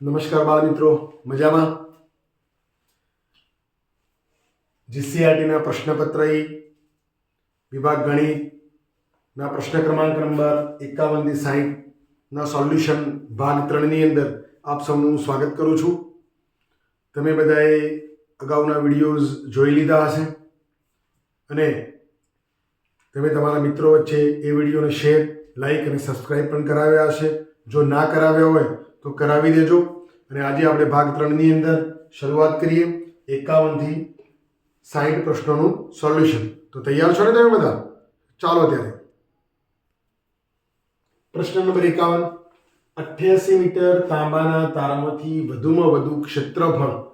નમસ્કાર બાળ મિત્રો, મજામાં? જીસીઆરટીના પ્રશ્નપત્ર વિભાગ ગણિતના પ્રશ્ન ક્રમાંક નંબર એકાવનથી સાહીઠના સોલ્યુશન ભાગ ત્રણની અંદર આપ સૌનું સ્વાગત કરું છું. તમે બધાએ અગાઉના વિડીયોઝ જોઈ લીધા હશે અને તમે તમારા મિત્રો વચ્ચે એ વિડીયોને શેર, લાઈક અને સબસ્ક્રાઈબ પણ કરાવ્યા હશે. જો ના કરાવ્યા હોય તો કરાવી દેજો. અને આજે આપણે ભાગ ત્રણની અંદર શરૂઆત કરીએ. એકાવનથી સાઠ પ્રશ્નોનું સોલ્યુશન. તો તૈયાર છો ને તમે બધા? ચાલો ત્યારે. પ્રશ્ન નંબર એકાવન. અઠ્યાસી મીટર તાંબાના તારામાંથી વધુમાં વધુ ક્ષેત્રફળ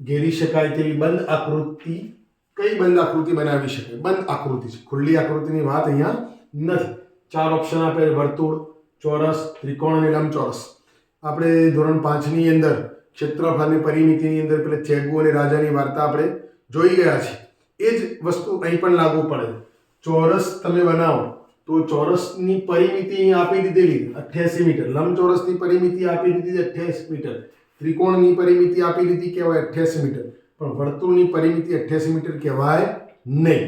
ઘેરી શકાય તેવી બંધ આકૃતિ કઈ બંધ આકૃતિ બનાવી શકાય? બંધ આકૃતિ છે. ખુલ્લી આકૃતિની વાત અહીંયા નથી. ચાર ઓપ્શન આપેલ વર્તુળ, ચોરસ, ત્રિકોણ અને લંબચોરસ. આપણે ધોરણ પાંચની અંદર ક્ષેત્રફળ પરિમિતિની અંદર પેલા ચેગુ અને રાજાની વાર્તા આપણે જોઈ ગયા છે એ જ વસ્તુ અહીં પણ લાગુ પડે. ચોરસ તમે બનાવો તો ચોરસની પરિમિતિ આપી દીધેલી અઠ્યાસી મીટર. લંબચોરસની પરિમિતિ આપી દીધી અઠ્યાસી મીટર. ત્રિકોણની પરિમિતિ આપી દીધી કહેવાય અઠ્યાસી મીટર. પણ વર્તુળની પરિમિતિ અઠ્યાસી મીટર કહેવાય નહીં.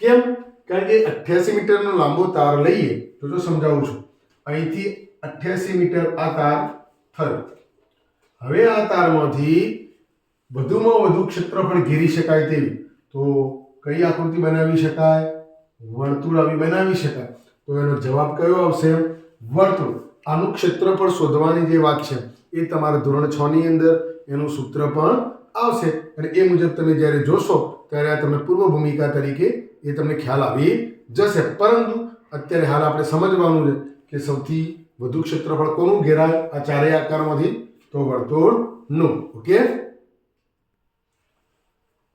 કેમ? કારણ કે અઠ્યાસી મીટરનો લાંબો તાર લઈએ તો જો સમજાવું છું. અહીંથી અઠ્યાસી મીટર આ તાર થયો હવે આ તારમાંથી વધુમાં વધુ ક્ષેત્રફળ ઘેરી શકાય તેવી. તો કઈ આકૃતિ બનાવી શકાય? વર્તુળ આવી બનાવી શકાય. તો એનો જવાબ કયો આવશે? વર્તુળ. આનું ક્ષેત્રફળ શોધવાની જે વાત છે, એ તમારા ધોરણ છ ની અંદર એનું સૂત્ર પણ આવશે. અને એ મુજબ તમે જ્યારે જોશો, ત્યારે આ તમને પૂર્વ ભૂમિકા તરીકે એ તમને ખ્યાલ આવી જશે. પરંતુ અત્યારે હાલ આપણે સમજવાનું છે કે સૌથી વધુ ક્ષેત્રફળ કોનું ઘેરાય? આ ચારેય આકારમાંથી તો વર્તુળનું ઓકે?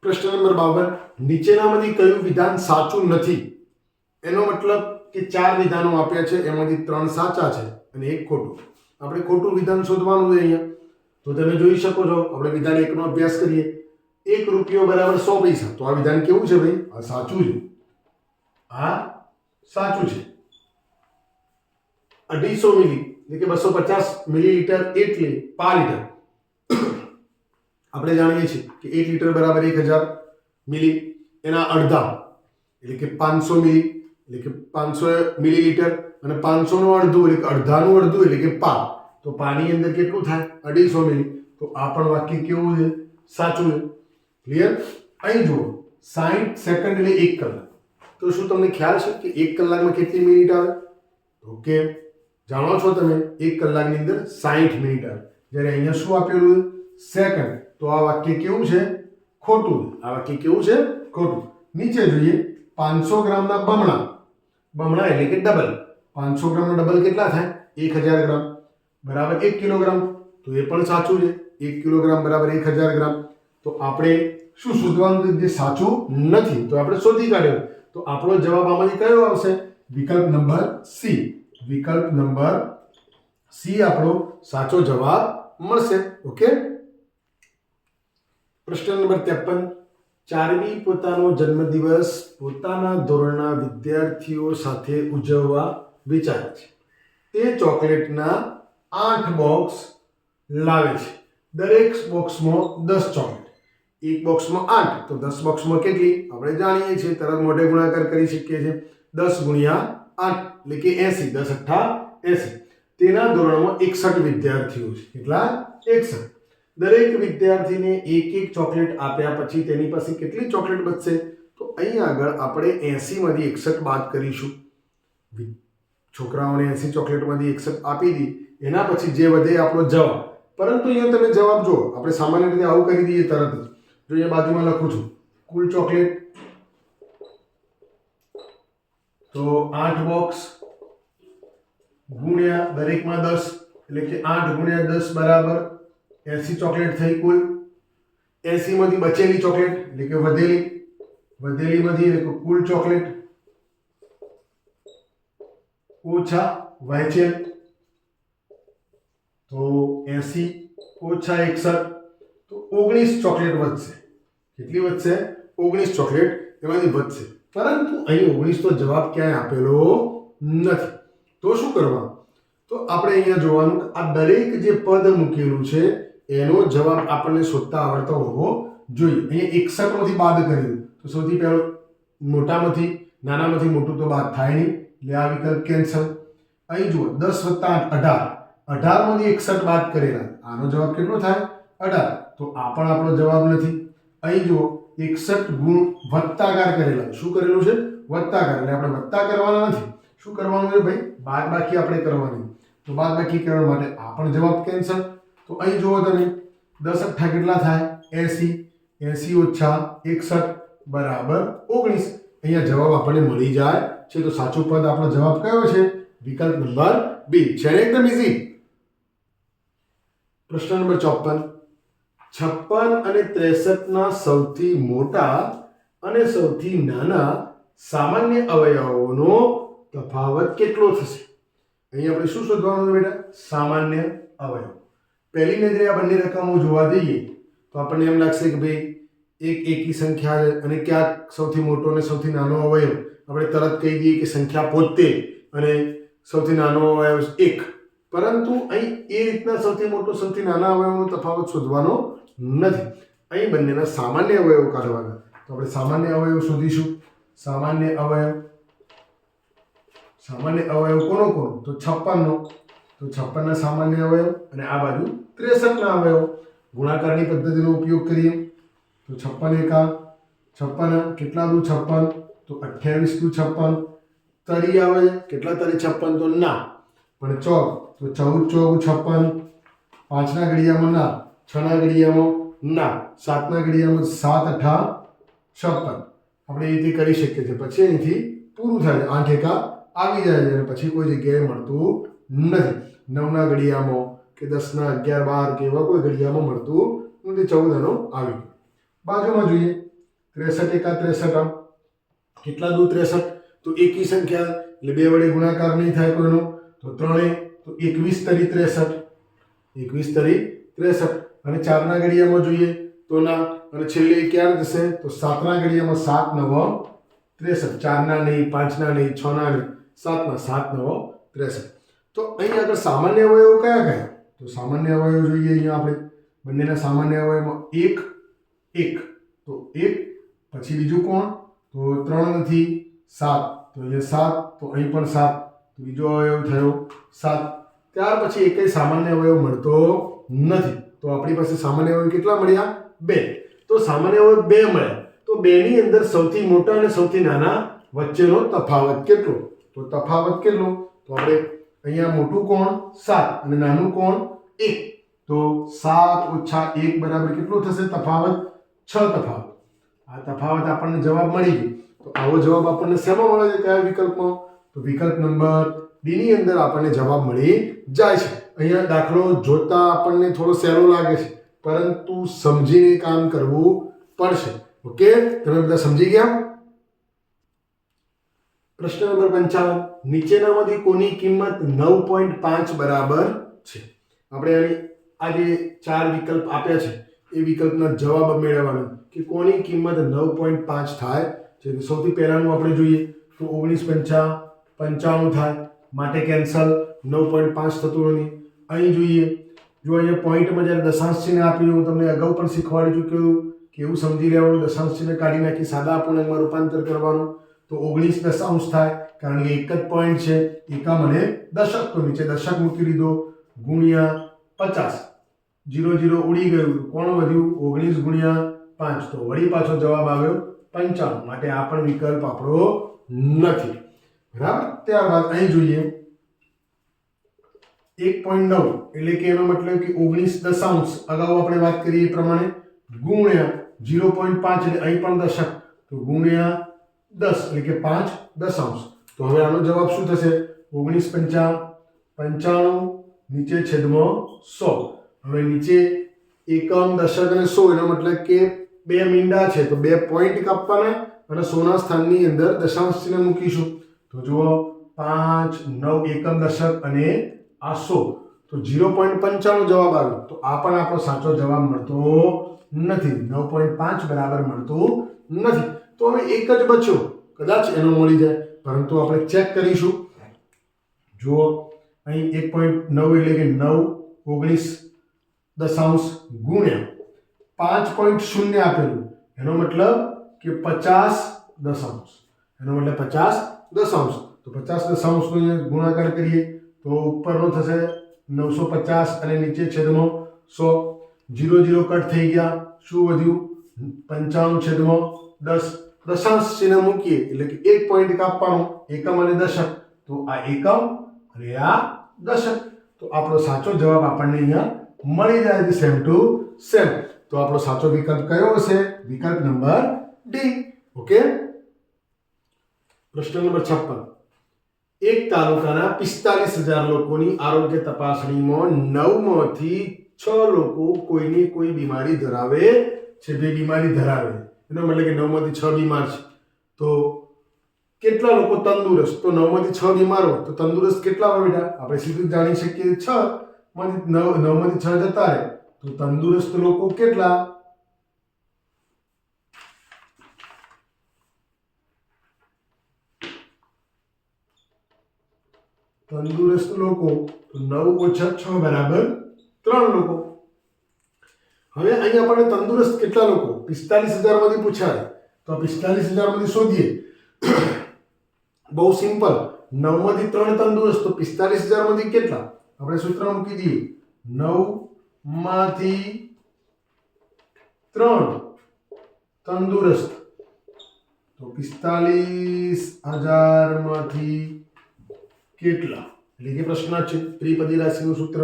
પ્રશ્ન નંબર બાવન. નીચેનામાંથી કયું વિધાન સાચું નથી? એનો મતલબ કે ચાર વિધાનો આપ્યા છે, એમાંથી ત્રણ સાચા છે અને એક ખોટું. આપણે ખોટું વિધાન શોધવાનું છે અહીંયા. તો તમે જોઈ શકો છો, આપણે વિધાન એકનો અભ્યાસ કરીએ. એક રૂપિયો બરાબર સો પૈસા. તો આ વિધાન કેવું છે ભાઈ? આ સાચું છે. આ સાચું છે. અઢીસો મિલી, એટલે કે બસો પચાસ મિલીલીટર એટલે પા લીટર. આપણે જાણીએ છીએ કે એક લીટર બરાબર એક હજાર મિલી, એના અડધા. એટલે કે પાંચસો મિલી, એટલે કે પાંચસો મિલીલીટર અને પાંચસોનું અડધું, એટલે કે અડધાનું અડધું, એટલે કે પા તો પાની અંદર કેટલું થાય? અઢીસો મિલી. તો આ પણ વાક્ય કેવું છે? સાચું છે. ક્લિયર અહીં જુઓ. સાઠ સેકન્ડ એટલે એક કલાક. તો શું તમને ખ્યાલ છે કે એક કલાકમાં કેટલી મિનિટ આવે? ઓકે જાણો છો તમે, એક કલાકની અંદર સાઠ આવે. જ્યારે અહીંયા શું આપેલું સેકન્ડ. તો આ વાક્ય કેવું છે? ખોટું. આ વાક્ય કેવું છે? ખોટું. નીચે જોઈએ, પાંચસો ગ્રામના બમણા. બમણા એટલે કે ડબલ. પાંચસો ગ્રામના ડબલ કેટલા થાય? એક હજાર ગ્રામ. બરાબર એક કિલોગ્રામ. તો એ પણ સાચું છે. એક કિલોગ્રામ બરાબર એક હજાર ગ્રામ. તો આપણે શું શોધવાનું જે સાચું નથી. તો આપણે શોધી કાઢ્યું. તો આપણો જવાબ આમાંથી કયો આવશે? વિકલ્પ નંબર સી. વિકલ્પ નંબર સી આપણો સાચો જવાબ મળશે, ઓકે? પ્રશ્ન નંબર ત્રેપન. ચારમી પોતાનો જન્મદિવસ પોતાના ધોરણના વિદ્યાર્થીઓ સાથે ઉજવવા વિચારે છે. તે ચોકલેટના આઠ બોક્સ લાવે છે. દરેક બોક્સમાં દસ ચોકલેટ. એક બોક્સમાં આઠ. તો દસ બોક્સમાં કેટલી? આપણે જાણીએ છીએ, તરત મોઢે ગુણાકાર કરી શકીએ છીએ. દસ ગુણ્યા આઠ, એટલે કે એસી, દસ અઠ્ઠા, એસી. તેના ધોરણમાં એકસઠ વિદ્યાર્થીઓ છે. કેટલા? એકસઠ. દરેક વિદ્યાર્થીને એક એક ચોકલેટ આપ્યા પછી તેની પાસે કેટલી ચોકલેટ બચશે? તો અહીં આગળ આપણે એંસીમાંથી એકસઠ બાદ કરીશું. છોકરાઓને એંસી ચોકલેટમાંથી એકસઠ આપી દી. એના પછી જે વધે આપણો જવાબ. પરંતુ અહીંયા તમે જવાબ જુઓ. આપણે સામાન્ય રીતે આવું કરી દઈએ તરત જ. જો અહીંયા બાજુમાં લખું છું. કુલ ચોકલેટ તો આઠ બોક્સ ગુણ્યા દરેકમાં દસ, એટલે કે આઠ ગુણ્યા દસ બરાબર એસી ચોકલેટ થઈ કુલ. એસીમાંથી બચેલી ચોકલેટ, એટલે કે વધેલી. વધેલીમાંથી એટલે કે કુલ ચોકલેટ. ઓછા વહેંચેલ. તો એસી ઓછા એકસઠ. તો ઓગણીસ ચોકલેટ વધશે. કેટલી વધશે? ઓગણીસ ચોકલેટ એમાંથી વધશે. પરંતુ અહીં ઓગણીસનો જવાબ ક્યાંય આપેલો નથી. તો શું કરવાનું? તો આપણે અહીંયા જોવાનું આ દરેક જે પદ મૂકેલું છે, એનો જવાબ આપણને શોધતા આવડતો હોવો જોઈએ. અહીંયા એકસઠમાંથી બાદ કર્યું. તો સૌથી પહેલો મોટામાંથી, નાનામાંથી મોટું તો બાદ થાય નહીં. એટલે આ વિકલ્પ કેન્સલ અહીં જુઓ, દસ વત્તા અઢાર. અઢારમાંથી એકસઠ બાદ કરેલા. આનો જવાબ કેટલો થાય? અઢાર. તો આ પણ આપણો જવાબ નથી. અહીં જુઓ એકસઠ ગુણ વત્તાકાર કરેલા. શું કરેલું છે? વત્તાકાર એટલે આપણે વત્તા કરવાના નથી. શું કરવાનું છે ભાઈ? બાદ બાકી આપણે કરવાની. તો બાદ બાકી કરવા માટે આ પણ જવાબ કેન્સલ. તો અહીં જુઓ તમે. દસ અઠ્ઠા કેટલા થાય? એસી. એસી ઓછા એકસઠ બરાબર ઓગણીસ. અહીંયા જવાબ આપણને મળી જાય છે. તો સાચો પદ આપણો જવાબ કયો છે? વિકલ્પ નંબર બી. છે એકદમ ઇઝી પ્રશ્ન નંબર ચોપન. છપ્પન અને ત્રેસઠના સૌથી મોટા અને સૌથી નાના સામાન્ય અવયવોનો તફાવત કેટલો થશે? અહીં આપણે શું શોધવાનું છે બેટા? સામાન્ય અવયવ. પહેલી નજરે આ બંને રકમો જોવા જઈએ, તો આપણને એમ લાગશે કે ભાઈ, એક એકી સંખ્યા અને ક્યાંક સૌથી મોટો અને સૌથી નાનો અવયવ. આપણે તરત કહી દઈએ કે સંખ્યા પોતે અને સૌથી નાનો અવયવ એક. પરંતુ અહીં એ રીતના સૌથી મોટો, સૌથી નાના અવયવનો તફાવત શોધવાનો નથી. અહીં બંનેના સામાન્ય અવયવ કાઢવાના. તો આપણે સામાન્ય અવયવ શોધીશું. સામાન્ય અવયવ સામાન્ય અવયવ કોનો કોનો? તો છપ્પનનો. તો છપ્પનના સામાન્ય અવયવ અને આ બાજુ ત્રેસઠના અવયવ. ગુણાકારની પદ્ધતિનો ઉપયોગ કરીએ. તો છપ્પન એકા, છપ્પન કેટલા દુ છપ્પન? તો અઠ્યાવીસ દુ છપ્પન. તરી આવે, કેટલા તરી છપ્પન? તો ના. પણ ચોક તો ચૌદ ચોક છપ્પન. પાંચના ઘડિયામાં ના. છના ઘડિયામાં ના, સાતના ઘડિયામાં સાત, અઠા, છપ્પન. આપણે એ રીતે કરી શકીએ છીએ. પછી અહીંથી પૂરું થાય આઠ એકા આવી જાય અને પછી કોઈ જગ્યાએ મળતું નથી. નવના ઘડિયામાં કે દસના અગિયાર, બાર કે એવા કોઈ ઘડિયામાં મળતું નથી. ચૌદ આનો આવી ગયો. બાજુમાં જોઈએ. ત્રેસઠ એકા ત્રેસઠ આમ. કેટલા દૂર ત્રેસઠ? તો એકી સંખ્યા, એટલે બે વડે ગુણાકાર નહીં થાય કોઈનો. તો ત્રણે, તો એકવીસ તરી ત્રેસઠ. એકવીસ તરી ત્રેસઠ. અને ચારના ઘડિયામાં જોઈએ તો ના. અને છેલ્લે ક્યારે જશે? તો સાતના ઘડિયામાં સાત, નવ, ત્રેસઠ. ચારના નહીં, પાંચના નહીં, છના નહીં, સાતના, સાત, નવ, ત્રેસઠ. તો અહીં આગળ સામાન્ય અવયવો કયા કયા? તો સામાન્ય અવયવ જોઈએ અહીંયા આપણે. બંનેના સામાન્ય અવયવમાં એક એક. તો એક, પછી બીજું કોણ? તો ત્રણ નથી, સાત. તો અહીંયા સાત, તો અહીં પણ સાત. બીજો અવયવ થયો સાત. ત્યાર પછી એકેય સામાન્ય અવયવ મળતો નથી. તો આપણી પાસે સામાન્ય અવયવ કેટલા મળ્યા? બે. તો સામાન્ય અવયવ બે મળ્યા. તો બેની અંદર સૌથી મોટા અને સૌથી નાના વચ્ચેનો તફાવત કેટલો? તો તફાવત કેટલો? તો આપણે અહીંયા મોટું કોણ? સાત. અને નાનું કોણ? એક. તો સાત ઓછા એક બરાબર કેટલું થશે? તફાવત છ તફાવત. આ તફાવત આપણને જવાબ મળી ગયો. તો આવો જવાબ આપણને શેમાં મળે છે? કયા વિકલ્પમાં? તો વિકલ્પ નંબર ડી ની અંદર આપણને જવાબ મળી જાય છે. અહીંયા દાખલો જોતા આપણને થોડો સહેલો લાગે છે, પરંતુ સમજીને કામ કરવું પડશે. ઓકે? તમે બધા સમજી ગયા? પ્રશ્ન નંબર પંચાવન. નીચેનામાંથી કોની કિંમત નવ પોઈન્ટ પાંચ બરાબર છે? આપણે આની આ જે ચાર વિકલ્પ આપ્યા છે, એ વિકલ્પના જવાબ મેળવવાનો કે કોની કિંમત નવ પોઈન્ટ પાંચ થાય? છે સૌથી પહેલાંનું આપણે જોઈએ તો ઓગણીસ પંચા પંચાણું થાય. માટે કેન્સલ નવ પોઈન્ટ પાંચ થતું નથી. અહીં જોઈએ, જો અહીંયા પોઈન્ટમાં જ્યારે દશાંશ ચિહ્ન આપ્યું, હું તમને અગાઉ પણ શીખવાડી ચૂક્યું કે એવું સમજી લેવાનું, દશાંશ ચિહ્ન કાઢી નાખી, સાદા અપૂર્ણાંકમાં રૂપાંતર કરવાનું, તો ઓગણીસ દશાંશ થાય, કારણ કે એક જ પોઈન્ટ છે. એકા મને દશક, તો નીચે દશક મૂકી દીધો, ગુણ્યા પચાસ. જીરો જીરો ઉડી ગયું, કોણ વધ્યું? ઓગણીસ ગુણ્યા પાંચ. તો વળી પાછો જવાબ આવ્યો પંચાણું. માટે આ પણ વિકલ્પ આપણો નથી. બરાબર? ત્યારબાદ અહીં જોઈએ. એક પોઈન્ટ નવ, એટલે કે એનો મતલબ કે ઓગણીસ દશાંશ. અગાઉ આપણે વાત કરી એ પ્રમાણે ગુણ્યા જીરો પોઈન્ટ પાંચ, એટલે અહીં પણ દશક. તો ગુણ્યા દસ, એટલે કે પાંચ દશાંશ. તો હવે આનો જવાબ શું થશે? ઓગણીસ પંચા પંચાણું, નીચે છેદમાં સો. હવે નીચે એકમ, દશક અને સો, એનો મતલબ કે બે મીંડા છે. તો બે પોઈન્ટ કાપવાના અને સોના સ્થાનની અંદર દશાંશ ચિહ્ન મૂકીશું. તો જુઓ, પાંચ, નવ, એકમ, દશક અને આસો. તો જીરો પોઈન્ટ પંચાણું જવાબ આવ્યો. તો આ પણ આપણો સાચો જવાબ મળતો નથી. નવ પોઈન્ટ પાંચ બરાબર મળતું નથી. તો હવે એક જ બચ્યો. કદાચ એનો મળી જાય. પરંતુ આપણે ચેક કરીશું. જુઓ, અહીં એક પોઈન્ટ નવ એટલે કે નવ ઓગણીસ દશાંશ ગુણ્યા. પાંચ પોઈન્ટ શૂન્ય આપેલું. એનો મતલબ કે પચાસ દશાંશ. એનો મતલબ પચાસ દશાંશ તો પચાસ દશાંશનો અહીંયા ગુણાકાર કરીએ તો ઉપરનો થશે નવસો પચાસ અને નીચે છેદમાં સો જીરો જીરો કટ થઈ ગયા શું વધ્યું પંચાણું છેદમાં દસ દશાંશ ચિહ્ન મૂકીએ એટલે કે એક પોઈન્ટ કાપવાનું એકમ અને દશક તો આ એકમ અને આ દશક તો આપણો સાચો જવાબ આપણને અહીંયા મળી જાય છે સેમ ટુ સેમ તો આપણો સાચો વિકલ્પ કયો હશે વિકલ્પ નંબર ડી ઓકે પ્રશ્ન નંબર છપ્પન. એક તાલુકાના પિસ્તાલીસ હજાર લોકોની આરોગ્ય તપાસણીમાં નવમાંથી છ લોકો કોઈની કોઈ બીમારી ધરાવે છે, બે બીમારી ધરાવે. એનો મતલબ કે નવમાંથી છ બીમાર છે. તો કેટલા લોકો તંદુરસ્ત? તો નવમાંથી છ બીમાર હોય તો તંદુરસ્ત કેટલા હોય બેટા? આપણે સીધું જાણી શકીએ છ. માંથી નવ, નવમાંથી છ જતા રહે. તો તંદુરસ્ત લોકો કેટલા? તંદુરસ્ત લોકો નવ ઓછા છ બરાબર ત્રણ લોકો. હવે અહીં આપણને તંદુરસ્ત કેટલા લોકો? પિસ્તાલીસ હજારમાંથી પૂછાય, તો પિસ્તાલીસ હજારમાંથી શોધીએ. બહુ સિમ્પલ, નવમાંથી ત્રણ તંદુરસ્ત, તો પિસ્તાલીસ હજારમાંથી કેટલા? આપણે સૂત્ર મૂકી દઈએ. નવમાંથી ત્રણ તંદુરસ્ત, તો પિસ્તાલીસ હજારમાંથી કેટલા? એટલે કે પ્રશ્ન છે, ત્રિપદી રાશિનું સૂત્ર,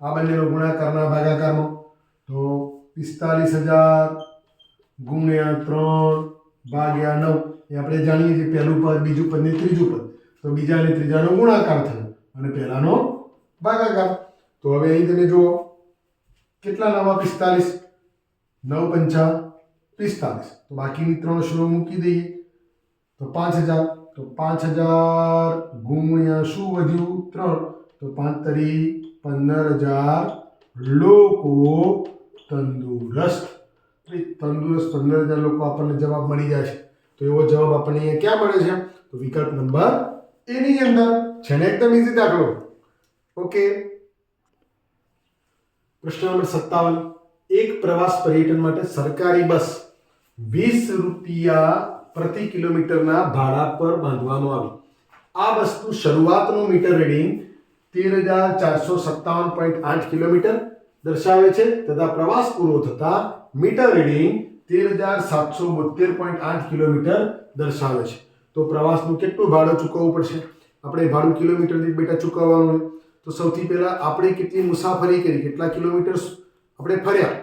આ બંનેનો ગુણાકારના ભાગાકારમાં તો પિસ્તાલીસ હજાર ગુણ્યા ત્રણ ભાગ્યા નવ, એ આપણે જાણીએ છીએ પહેલું પદ, બીજું પદ ને ત્રીજું પદ. તો બીજા અને ત્રીજાનો ગુણાકાર થયો અને પહેલાનો ભાગાકાર. તો હવે અહીં તમે જુઓ, કેટલા નવા પિસ્તાલીસ? નવ પંચા પિસ્તાલીસ. તો બાકીની ત્રણ શૂન્ય મૂકી દઈએ. તો પાંચ હજાર તો પાંચ હજાર ગુણ્યા શું વધ્યું ત્રણ તો પાંચ તરી પંદર હજાર લોકો તંદુરસ્ત તો એ તંદુરસ્ત પંદર હજાર લોકો આપણને જવાબ મળી જાય છે તો એવો જવાબ આપણને અહીંયા ક્યાં મળે છે તો વિકલ્પ નંબર એની અંદર છે ને એકદમ ઇઝી દાખલો ઓકે પ્રશ્ન નંબર સત્તાવન એક પ્રવાસ પર્યટન માટે સરકારી બસ વીસ રૂપિયા પ્રતિ કિલોમીટરના ભાડા પર બાંધવામાં આવી. આ વસ્તુ શરૂઆતનું મીટર રીડિંગ તેર હજાર ચારસો સત્તાવન પોઈન્ટ આઠ કિલોમીટર દર્શાવે છે તથા પ્રવાસ પૂરો થતા મીટર રીડિંગ તેર હજાર સાતસો બોતેર પોઈન્ટ આઠ કિલોમીટર દર્શાવે છે. તો પ્રવાસનું કેટલું ભાડું ચૂકવવું પડશે? આપણે ભાડું કિલોમીટર દીઠ બેટા ચૂકવવાનું હોય તો સૌથી પહેલાં આપણે કેટલી મુસાફરી કરી, કેટલા કિલોમીટર આપણે ફર્યા?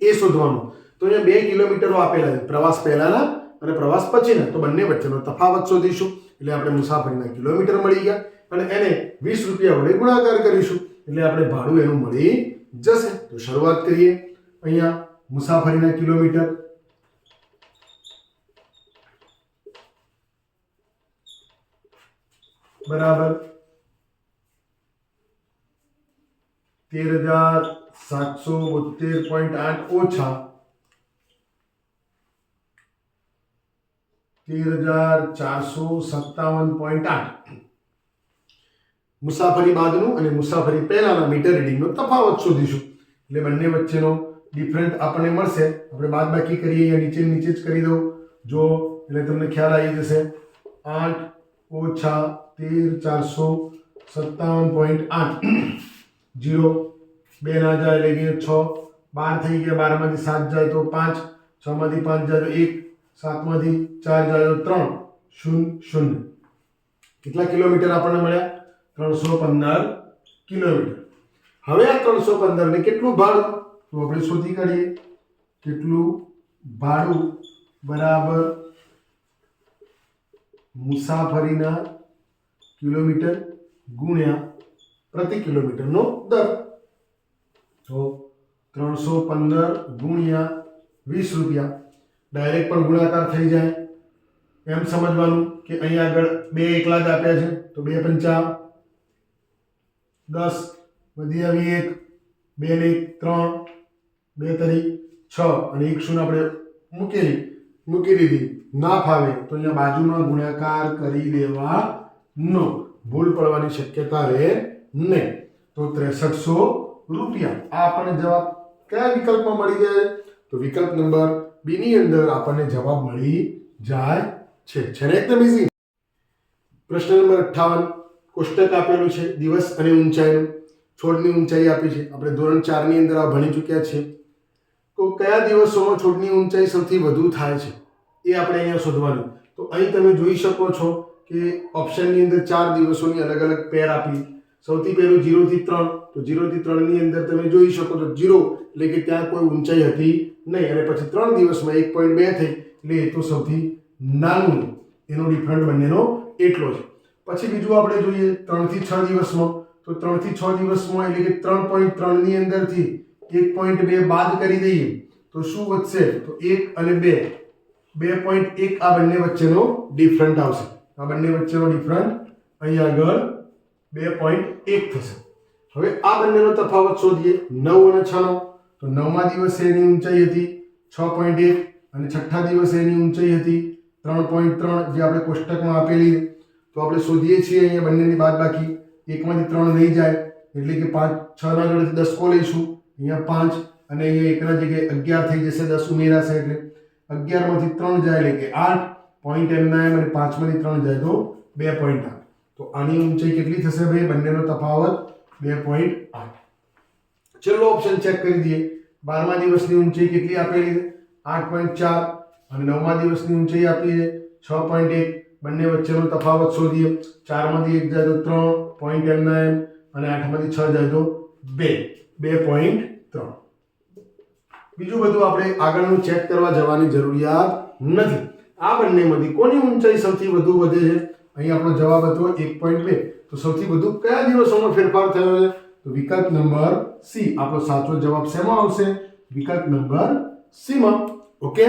એ શોધવાનું. તો અહીંયા બે કિલોમીટરો આપેલા છે. પ્રવાસ પહેલાના અને પ્રવાસ પછીના તો બંને વચ્ચેનો તફાવત શોધીશું. એટલે આપણે મુસાફરીના કિલોમીટર મળી ગયા અને એને વીસ રૂપિયા વડે ગુણાકાર કરીશું. એટલે આપણે ભાડું એનું મળી જશે. તો શરૂઆત કરીએ. અહીંયા મુસાફરીના કિલોમીટર. બરાબર. તેર હજાર સાતસો બોતેર પોઈન્ટ આઠ ઓછા તેર હજાર ચારસો સત્તાવન પોઈન્ટ આઠ. મુસાફરી બાદનું અને મુસાફરી પહેલાના મીટર રીડિંગનો તફાવત શોધીશું. એટલે બંને વચ્ચેનો ડિફરન્ટ આપણને મળશે. આપણે બાદ બાકી કરીએ, અહીંયા નીચે નીચે જ કરી દો. જો, એટલે તમને ખ્યાલ આવી જશે. આઠ, ઓછા તેર ચારસો સત્તાવન પોઈન્ટ આઠ. જીરો બે ના જાય એટલે કે છ. બાર થઈ ગયા, બારમાંથી સાત જાય તો પાંચ. છમાંથી પાંચ જાય તો એક. સાતમાંથી ચાર જાય ત્રણ, શૂન્ય શૂન્ય. કેટલા કિલોમીટર આપણને મળ્યા? ત્રણસો પંદર કિલોમીટર. હવે આ ત્રણસો પંદરને કેટલું ભાડું? તો આપણે શોધી કાઢીએ. કેટલું ભાડું બરાબર મુસાફરીના કિલોમીટર ગુણ્યા પ્રતિ કિલોમીટરનો દર. તો ત્રણસો પંદર ગુણ્યા વીસ રૂપિયા. ડાયરેક્ટ પણ ગુણાકાર થઈ જાય. એમ સમજવાનું કે અહીંયા આગળ બે એકલા જ આપ્યા છે, તો બે પંચા દસ વધી આવી એક, બે ને એક ત્રણ, બે તરી છ. અને એક શૂન્ય આપણે મૂકેલી મૂકી દીધી. ના ફાવે તો અહીંયા બાજુમાં ગુણાકાર કરી દેવાનો. ભૂલ પડવાની શક્યતા રહે નહીં. તો ત્રેસઠસો રૂપિયા. આ આપણને જવાબ કયા વિકલ્પમાં મળી જાય? તો વિકલ્પ નંબર બી ની અંદર આપણને જવાબ મળી જાય છે. છે ને એકદમ ઇઝી પ્રશ્ન નંબર અઠ્ઠાવન. કોષ્ટક આપેલું છે દિવસ અને ઊંચાઈનું. છોડની ઊંચાઈ આપી છે. આપણે ધોરણ ચારની અંદર આ ભણી ચૂક્યા છીએ તો કયા દિવસોમાં છોડની ઊંચાઈ સૌથી વધુ થાય છે? એ આપણે અહીંયા શોધવાનું. તો અહીં તમે જોઈ શકો છો કે ઓપ્શનની અંદર ચાર દિવસોની અલગ અલગ પેર આપી. સૌથી પહેલું જીરોથી ત્રણ. તો જીરોથી ત્રણની અંદર તમે જોઈ શકો છો જીરો, એટલે કે ત્યાં કોઈ ઊંચાઈ હતી નહીં, અને પછી ત્રણ દિવસમાં એક પોઈન્ટ બે થઈ. એટલે એ તો સૌથી નાનું એનો ડિફરન્ટ બંનેનો એટલો છે. પછી બીજું આપણે જોઈએ ત્રણથી છ દિવસમાં. તો ત્રણથી છ દિવસમાં એટલે કે ત્રણ પોઈન્ટ ત્રણની અંદરથી એક પોઈન્ટ બે બાદ કરી દઈએ, તો શું વધશે? તો એક અને બે. બે પોઈન્ટ એક આ બંને વચ્ચેનો ડિફરન્ટ આવશે. આ બંને વચ્ચેનો ડિફરન્ટ અહીંયા આગળ બે પોઈન્ટ એક થશે. હવે આ બંનેનો તફાવત શોધીએ. નવ અને છનો. તો નવમા દિવસે એની ઊંચાઈ હતી છ પોઈન્ટ એક અને છઠ્ઠા દિવસે એની ઊંચાઈ હતી ત્રણ પોઈન્ટ ત્રણ જે આપણે કોષ્ટકમાં આપેલી તો આપણે શોધીએ છીએ અહીંયા બંનેની બાદ બાકી. એકમાંથી ત્રણ નહીં જાય એટલે કે પાંચ, છ ના જોડેથી દસકો લઈશું. અહીંયા પાંચ અને અહીંયા એકના જગ્યાએ અગિયાર થઈ જશે, દસ ઉમેરાશે એટલે અગિયારમાંથી ત્રણ જાય એટલે કે આઠ પોઈન્ટ એમના એમ અને પાંચમાંથી ત્રણ જાય તો બે પોઈન્ટ આઠ. તો આની ઊંચાઈ કેટલી થશે ભાઈ? બંનેનો તફાવત બે પોઈન્ટ આઠ. છેલ્લો ઓપ્શન ચેક કરી દઈએ. બારમા દિવસની ઊંચાઈ કેટલી આપેલી છે? આઠ પોઈન્ટ ચાર અને નવમા દિવસની ઊંચાઈ આપી છે. છ પોઈન્ટ એક. બંને વચ્ચેનો તફાવત શોધીએ. ચારમાંથી એક જાય તો ત્રણ પોઈન્ટ એમના એમ અને આઠમાંથી છ જાય તો બે. બે પોઈન્ટ ત્રણ. બીજું બધું આપણે આગળનું ચેક કરવા જવાની જરૂરિયાત નથી. આ બંનેમાંથી કોની ઊંચાઈ સૌથી વધુ વધે છે? અહીં આપણો જવાબ હતો એક પોઈન્ટ બે. તો સૌથી વધુ કયા દિવસોમાં ફેરફાર થયો છે? તો વિકલ્પ નંબર સી. આપણો સાચો જવાબ શેમાં આવશે? વિકલ્પ નંબર સીમાં. ઓકે?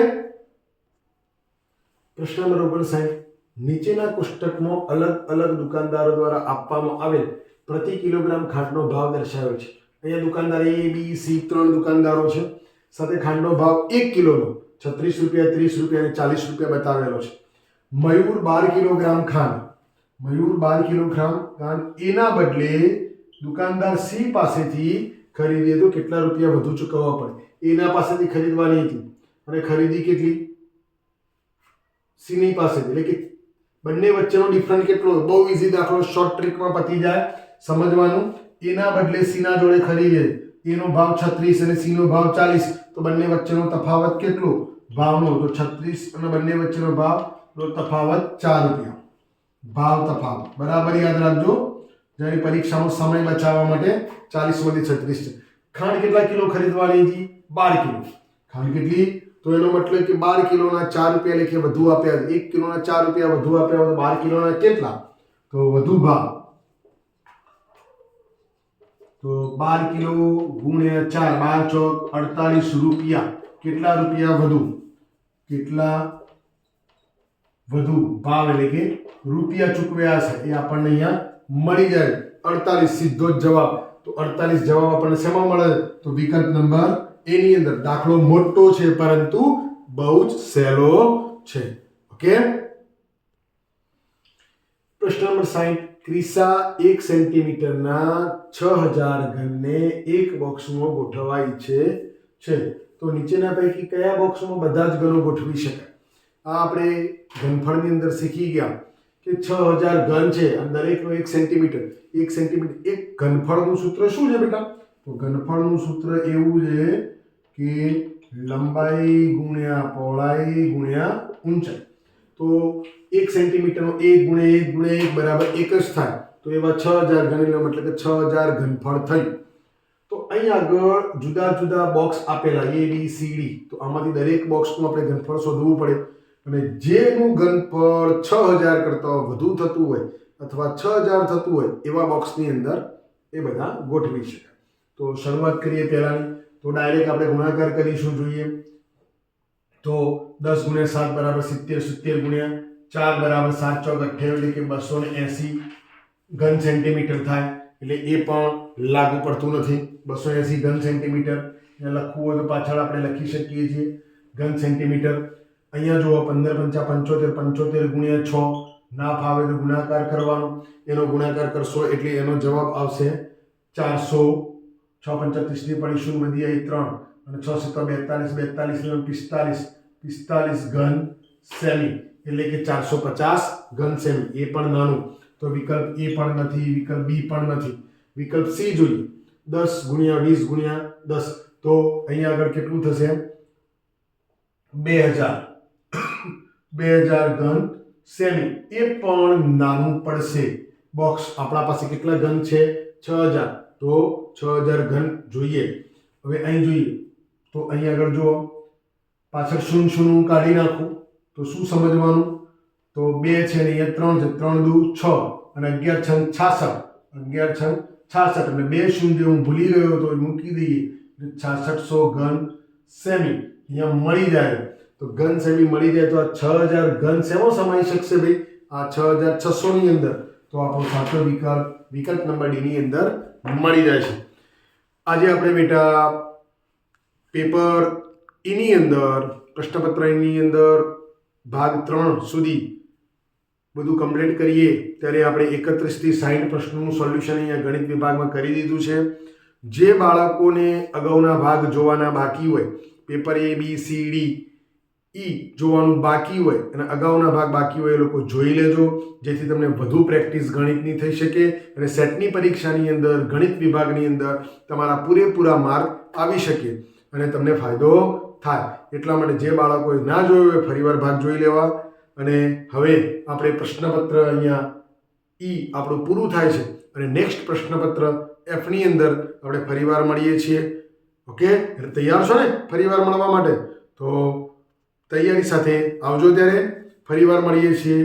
પ્રશ્ન નંબર ઓગણસાઠ નીચેના કોષ્ટકમાં અલગ અલગ દુકાનદારો દ્વારા આપવામાં આવેલ પ્રતિ કિલોગ્રામ ખાંડનો ભાવ દર્શાવ્યો છે. અહીંયા દુકાનદાર એ બી સી ત્રણ દુકાનદારો છે. સાથે ખાંડનો ભાવ એક કિલોનો છત્રીસ રૂપિયા, ત્રીસ રૂપિયા અને ચાલીસ રૂપિયા બતાવેલો છે. મયુર બાર કિલોગ્રામ ખાંડ. મયુર બાર કિલોગ્રામ ખાંડ એના બદલે દુકાનદાર સી પાસેથી ખરીદીએ તો કેટલા રૂપિયા વધુ ચૂકવવા પડે? એના પાસેથી ખરીદવાની હતી. અને ખરીદી કેટલી? સીની પાસેથી. એટલે કે બંને વચ્ચેનો ડિફરન્ટ કેટલો? બહુ ઇઝી દાખલો શોર્ટ ટ્રીકમાં પતી જાય સમજવાનું. એના બદલે સીના જોડે ખરીદે. એનો ભાવ છત્રીસ અને સીનો ભાવ ચાલીસ. તો બંને વચ્ચેનો તફાવત કેટલો? ભાવનો. તો છત્રીસ અને બંને વચ્ચેનો ભાવનો તફાવત ચાર રૂપિયા. ભાવ તફાવત. બરાબર યાદ રાખજો. જ્યારે પરીક્ષાનો સમય બચાવવા માટે ચાલીસમાંથી છત્રીસ છે. ખાંડ કેટલા કિલો ખરીદવાની હતી બાર કિલો. ખાંડ કેટલી? તો એનો મતલબ કે બાર કિલોના ચાર રૂપિયા લેખે વધુ આપ્યા. એક કિલોના ચાર રૂપિયા, વધુ આપ્યા તો બાર કિલોના કેટલા? તો વધુ ભાવ. તો બાર કિલો ગુણ્યા ચાર, બાર ચોક અડતાલીસ રૂપિયા. કેટલા રૂપિયા વધુ? કેટલા? વધુ. ભાવ એટલે કે રૂપિયા ચૂકવ્યા છે. એ આપણને અહીંયા મળી જાય. અડતાલીસ સીધો જ જવાબ. તો અડતાલીસ જવાબ આપણને શેમાં મળે? તો વિકલ્પ નંબર એની અંદર. દાખલો મોટો છે, પરંતુ બહુ જ સહેલો છે. ઓકે? પ્રશ્ન નંબર સાઈઠ ક્રિસા એક સેન્ટીમીટરના છ હજાર ઘનને એક બોક્સમાં ગોઠવવા ઈચ્છે છે. તો નીચેના પૈકી કયા બોક્સમાં બધા જ ઘનો ગોઠવી શકાય? આ આપણે ઘનફળની અંદર શીખી ગયા. કે છ હજાર ઘન છે અને દરેકનો એક સેન્ટીમીટર એક સેન્ટીમીટર એક ઘનફળનું સૂત્ર શું છે બેટા? તો ઘનફળનું સૂત્ર એવું છે કે લંબાઈ ગુણ્યા પહોળાઈ ગુણ્યા ઊંચાઈ. તો એક સેન્ટીમીટરનો એક ગુણ્યા એક ગુણ્યા એક બરાબર એક જ થાય. તો એવા છ હજાર ઘન એટલે કે છ હજાર ઘનફળ થયું. તો અહીં આગળ જુદા જુદા બોક્સ આપેલા એ બી સી ડી તો આમાંથી દરેક બોક્સનું આપણે ઘનફળ શોધવું પડે. અને જેનું ઘનફળ છ હજાર કરતાં વધુ થતું હોય અથવા છ હજાર થતું હોય એવા બોક્સની અંદર એ બધા ગોઠવી શકાય. તો શરૂઆત કરીએ પહેલાંની. તો ડાયરેક્ટ આપણે ગુણાકાર કરીશું જોઈએ. તો દસ ગુણ્યા સાત બરાબર સિત્તેર સિત્તેર ગુણ્યા ચાર બરાબર સાત, ચોક અઠ્યાવીસ એટલે કે બસો ને એંસી ઘન સેન્ટીમીટર થાય. એટલે એ પણ લાગુ પડતું નથી. બસો એંસી ઘન સેન્ટીમીટર. લખવું હોય તો પાછળ આપણે લખી શકીએ છીએ. ઘન સેન્ટીમીટર અહીંયા જુઓ પંદર પંચા પંચોતેર પંચોતેર ગુણ્યા છ. ના ફાવે તો ગુણાકાર કરવાનો. એનો ગુણાકાર કરશો એટલે એનો જવાબ આવશે ચારસો છ પંચત્રીસની પડી શું બધી આવી ત્રણ. અને છ સત્તા બેતાલીસ બેતાલીસ પિસ્તાલીસ. પિસ્તાલીસ ઘન સેમી એટલે કે ચારસો પચાસ ઘન સેમી. એ પણ નાનું. તો વિકલ્પ એ પણ નથી, વિકલ્પ બી પણ નથી. વિકલ્પ સી જોઈએ. દસ ગુણ્યા વીસ ગુણ્યા દસ. તો અહીંયા આગળ કેટલું થશે? બે હજાર. બે હજાર ઘન સેમી. એ પણ નાનું પડશે. બોક્સ આપણા પાસે કેટલા ઘન છે? છ હજાર. તો છ હજાર ઘન જોઈએ. હવે અહીં જોઈએ. તો અહીં આગળ જુઓ. પાછળ શૂન્ય શૂન્ય કાઢી નાખું. તો શું સમજવાનું? તો બે છે ને અહીંયા ત્રણ છે. ત્રણ દુ છ અને અગિયાર છંગ છાસઠ. અગિયાર છંગ છાસઠ. અને બે શૂન્ય જે હું ભૂલી ગયો તો એ મૂકી દઈએ. છાસઠસો ઘન સેમી. અહીંયા મળી જાય. તો ઘન સેમી મળી જાય તો આ છ હજાર ઘન સેમો સમાઈ શકશે ભાઈ. આ છ હજાર છસો ની અંદર. તો આપણો સાચો વિકલ્પ વિકલ્પ નંબર ડી ની અંદર મળી જાય છે. આજે આપણે બેટા પેપર એની અંદર, પ્રશ્નપત્ર એની અંદર, ભાગ ત્રણ સુધી બધું કમ્પ્લીટ કરીએ, ત્યારે આપણે એકત્રીસથી સાઈઠ પ્રશ્નોનું સોલ્યુશન અહીંયા ગણિત વિભાગમાં કરી દીધું છે. જે બાળકોને અગાઉના ભાગ જોવાના બાકી હોય, paper A, B, C, D E જોવાનું બાકી હોય અને અગાઉના ભાગ બાકી હોય એ લોકો જોઈ લેજો. જેથી તમને વધુ પ્રેક્ટિસ ગણિતની થઈ શકે અને સેટની પરીક્ષાની અંદર, ગણિત વિભાગની અંદર તમારા પૂરેપૂરા માર્ક આવી શકે અને તમને ફાયદો થાય. એટલા માટે જે બાળકોએ ના જોયો હોય ફરીવાર ભાગ જોઈ લેવા. અને હવે આપણે પ્રશ્નપત્ર અહીંયા ઈ આપણું પૂરું થાય છે અને નેક્સ્ટ પ્રશ્નપત્ર એફની અંદર આપણે ફરીવાર મળીએ છીએ. ઓકે? એટલે તૈયાર છો ને? ફરીવાર મળવા માટે? તો તૈયારી સાથે આવજો ત્યારે ફરીવાર મળીએ છીએ.